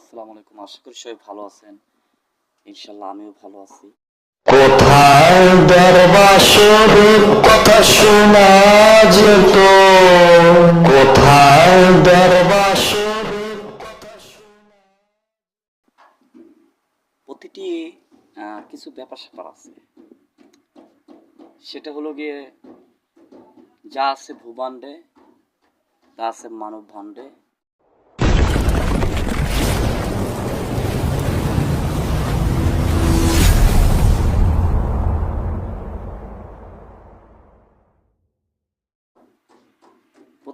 আসসালামু আলাইকুম। আশা করি সবাই ভালো আছেন। ইনশাল্লাহ আমিও ভালো আছি। কোথায় দরবাসরের কথা শোনা যেত? কোথায় দরবাসরের প্রতিটি আহ, কিছু ব্যাপার স্যাপার আছে। সেটা হলো গিয়ে যা আছে ভূভাণ্ডে তা আছে মানব ভাণ্ডে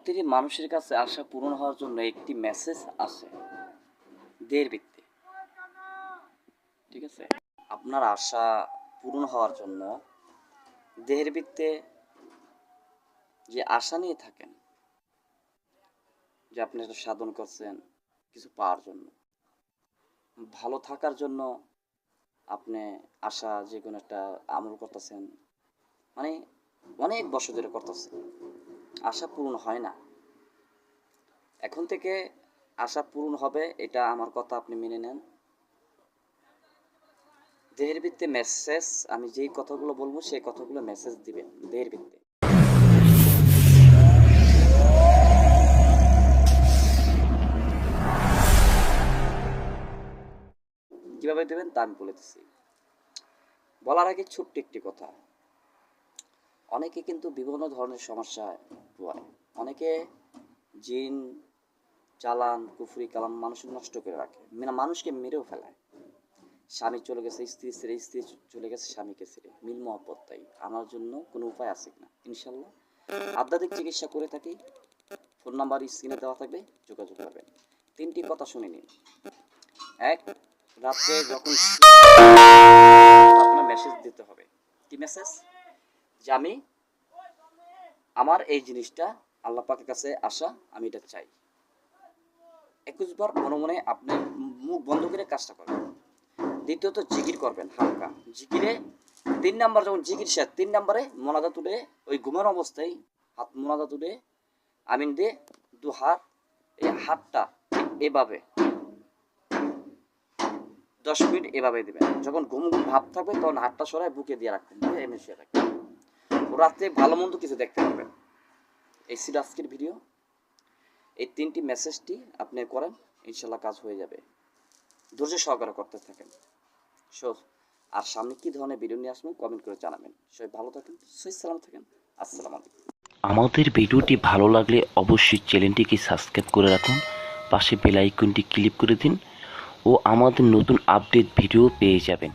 প্রতিটি মানুষের কাছে আশা পূরণ হওয়ার জন্য একটি মেসেজ আসে দের ভিত্তি। ঠিক আছে? আপনার আশা পূরণ হওয়ার জন্য দেহের ভিত্তে যে আশা নিয়ে থাকেন, যে আপনি একটা সাধন করছেন কিছু পাওয়ার জন্য, ভালো থাকার জন্য আপনি আশা যে কোনো একটা আমল করতেছেন মানে অনেক বছর ধরে করতেছেন, আশা পূরণ হয় না। এখন থেকে আশা পূরণ হবে, এটা আমার কথা আপনি মেনে নেন। দেহের ভিত্তে মেসেজ আমি যেই কথাগুলো বলব সেই কথাগুলো মেসেজ দিবেন, দেহের ভিত্তে। কীভাবে দেবেন তা আমি বলে দিচ্ছি বলার আগে ছোট্ট একটি কথা। অনেকে কিন্তু বিভিন্ন ধরনের সমস্যায় পড়ে অনেকে জিন, চালান, কুফরি, কালাম মানুষ নষ্ট করে রাখে। মানে মানুষকে মেরেও ফেলায়। স্বামী চলে গেছে, স্ত্রী ছেড়ে, স্ত্রী চলে গেছে, স্বামীকে ছেড়ে। মিল মহব্বত তাই। আনার জন্য কোনো উপায় আছে কিনা? ইনশাল্লাহ আধ্যাত্মিক চিকিৎসা করে থাকি। ফোন নাম্বার স্ক্রিনে দেওয়া থাকবে, যোগাযোগ করবেন। তিনটি কথা শুনে নিন। এক, রাত্রে যখন আপনার মেসেজ দিতে হবে। কি মেসেজ যে আমি আমার এই জিনিসটা আল্লাহ পাকের কাছে আসা, আমি এটা চাই। একুশ বার মনে মনে আপনি মুখ বন্ধ করে কাজটা করবেন দ্বিতীয়ত, জিকির করবেন হালকা। জিকিরে তিন নাম্বার, যখন জিকির শেষ, তিন নাম্বারে মোনাজা তুলে ওই ঘুমের অবস্থায় হাত মোনাজা তুলে আমিন দিয়ে দু হাত, এই হাতটা এভাবে, দশ মিনিট এভাবে দেবেন। যখন ঘুম ঘুম ভাব থাকবে, তখন হাতটা সরায় বুকে দিয়ে রাখবেন এমনি শুয়ে ও রাত্রে ভালো মন্দ কিছু দেখতে পারবেন এই ছিল আজকের ভিডিও এই তিনটি মেসেজটি আপনি করেন, ইনশাল্লাহ কাজ হয়ে যাবে। ধৈর্য সহকারে করতে থাকেন। সো, আর সামনে কি ধরনের ভিডিও নিয়ে আসবেন কমেন্ট করে জানাবেন। সবাই ভালো থাকেন, সুস্থ সালাম থাকেন, আসসালামু আলাইকুম। আমাদের ভিডিওটি ভালো লাগলে অবশ্যই চ্যানেলটিকে সাবস্ক্রাইব করে রাখুন, পাশে বেল আইকনটি ক্লিক করে দিন, ও আমাদের নতুন আপডেট ভিডিও পেয়ে যাবেন।